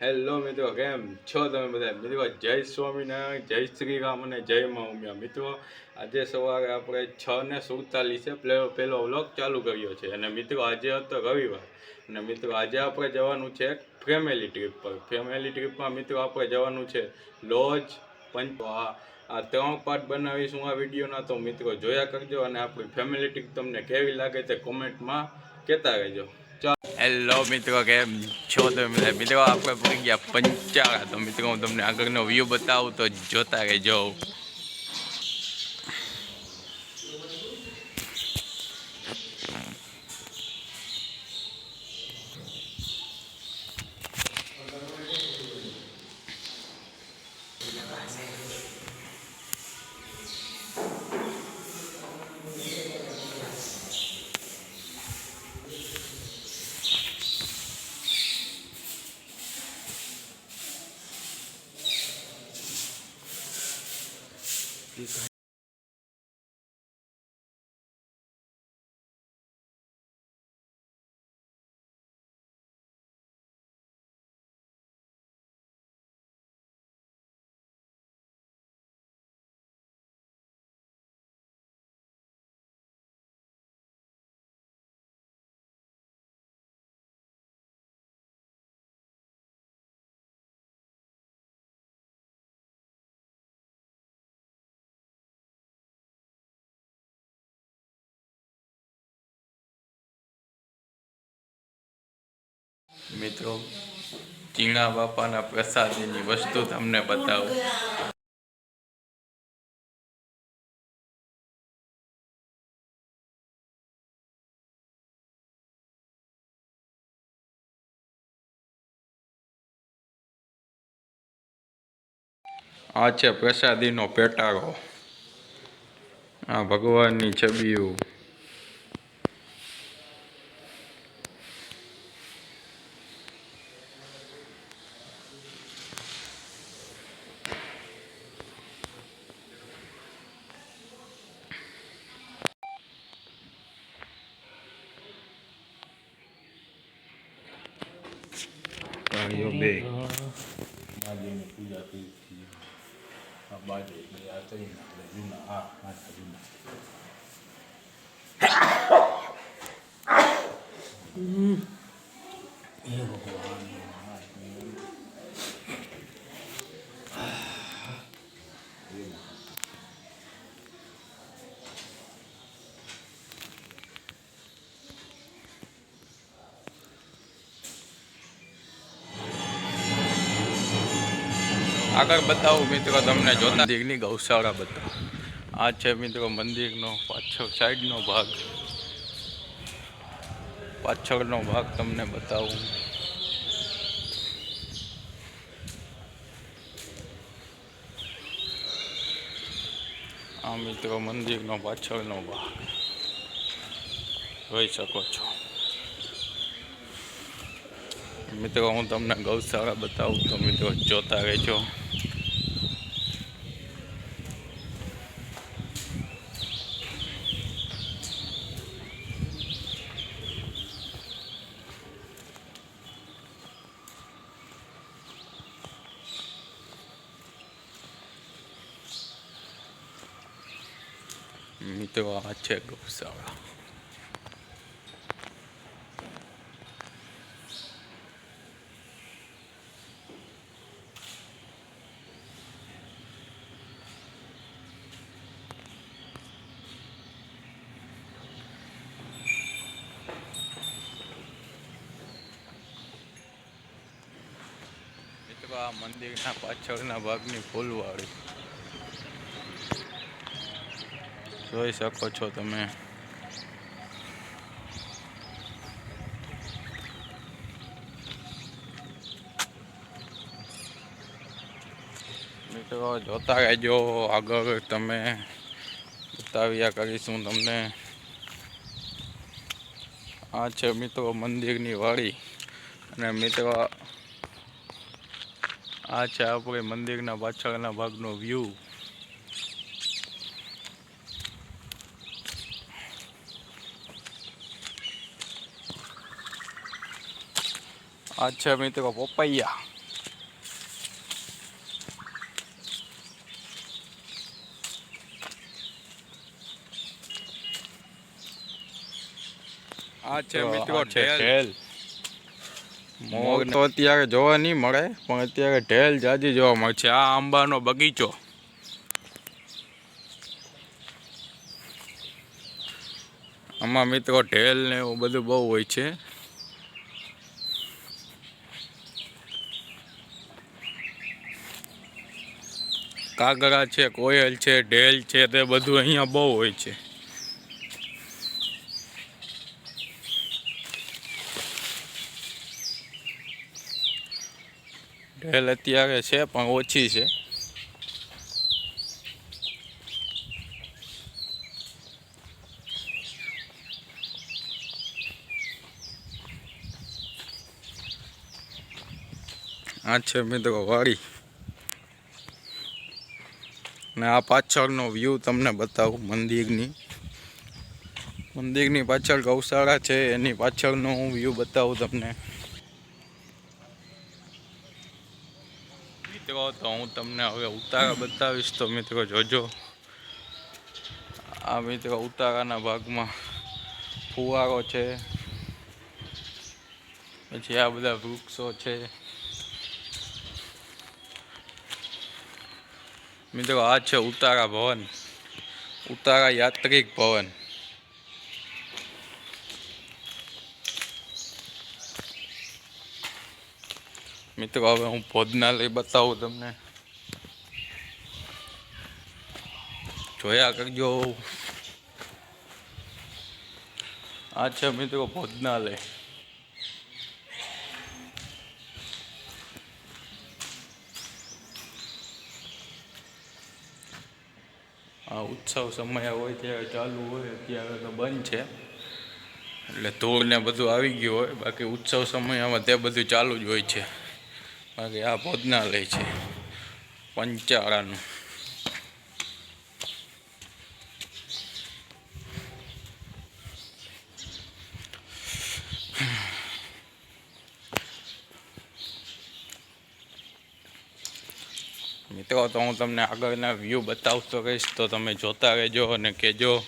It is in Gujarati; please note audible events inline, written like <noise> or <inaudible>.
હેલો મિત્રો કેમ છો તમે બધા મિત્રો જય સ્વામિનારાયણ જય શ્રી રામ અને જય મા મિત્રો આજે સવારે આપણે છ ને સુડતાલીસે પેલો વ્લોગ ચાલુ કર્યો છે અને મિત્રો આજે હતો રવિવાર અને મિત્રો આજે આપણે જવાનું છે ફેમિલી ટ્રીપ પર ફેમિલી ટ્રીપમાં મિત્રો આપણે જવાનું છે લોજ પંચ આ ત્રણ પાર્ટ બનાવીશું આ વિડીયોના તો મિત્રો જોયા કરજો અને આપણી ફેમિલી તમને કેવી લાગે તે કોમેન્ટમાં કહેતા રહેજો. હેલો મિત્રો, કેમ છો તમે? મિત્રો, આપણે પડી ગયા પંચાળા, તો મિત્રો, હું તમને આગળનો વ્યૂ બતાવું તો જોતા રહેજો. મિત્રો ટીણા બાપાના પ્રસાદીની વસ્તુ તમને બતાવું. આ છે પ્રસાદીનો પેટાળો. આ ભગવાનની છબીઓ. Aliyobeba mali imekuja <coughs> Mm-hmm. આગળ બતાવું મિત્રો તમને જોતા મંદિરની ગૌશાળા બતાવો. આ છે મિત્રો મંદિરનો પાછળ સાઈડનો ભાગ. પાછળનો ભાગ તમને બતાવું. આ મિત્રો મંદિરનો પાછળનો ભાગ. જોઈ શકો છો. મિત્રો હું તમને ગૌશાળા બતાવું તો મિત્રો જોતા રહેજો. મિત્રો આ છે ગૌશાળા મંદિરના પાછળના ભાગની ફૂલવાળી જોઈ શકો છો તમે. મિત્રો, જોતા રહેજો, આગળ તમે બતાવ્યા કરીશું તમને. આ છે મિત્રો મંદિરની વાડી. અને મિત્રો, આ છે આપણે મંદિરના પાછળના ભાગનો વ્યૂ આ છે મિત્રો પપૈયા આ છે મિત્રો ઢેલ. મોગ તો અત્યારે જોવા નહીં મળે પણ અત્યારે ઢેલ જાજી જોવા મળે છે. આ આંબાનો બગીચો. આમાં મિત્રો ઢેલ ને એવું બધું બહુ હોય છે. કાગડા છે, કોયલ છે, ઢેલ છે, તે બધું અહીંયા બહુ હોય છે. ઢેલ અત્યારે છે, પણ ઓછી છે. આ છે મિત્રો વાડી. ને આ પાછળનો વ્યૂ તમને બતાવું મંદિરની. મંદિરની પાછળ ગૌશાળા છે, એની પાછળનો હું વ્યૂ બતાવું તમને. મિત્રો, તો હું તમને હવે ઉતારા બતાવીશ. તો મિત્રો, જોજો. આ મિત્રો, ઉતારાના ભાગમાં ફુવારો છે. પછી આ બધા વૃક્ષો છે. મિત્રો આ છે ઉતારા ભવન. ઉતારા યાત્રિક ભવન. મિત્રો હવે હું ભોજનાલય બતાવું તમને. જોયા કરજો. આ છે મિત્રો ભોજનાલય. ઉત્સવ સમય હોય ત્યારે ચાલુ હોય, અત્યારે તો બંધ છે. એટલે ધૂળ ને બધું આવી ગયું હોય, બાકી ઉત્સવ સમયમાં તે બધું ચાલુ જ હોય છે. બાકી આ ભોજનાલય છે, પંચાળાનું. મિત્રો તો હું તમને આગળના વ્યૂ બતાવતો રહીશ. તો તમે જોતા રહેજો અને કહેજો.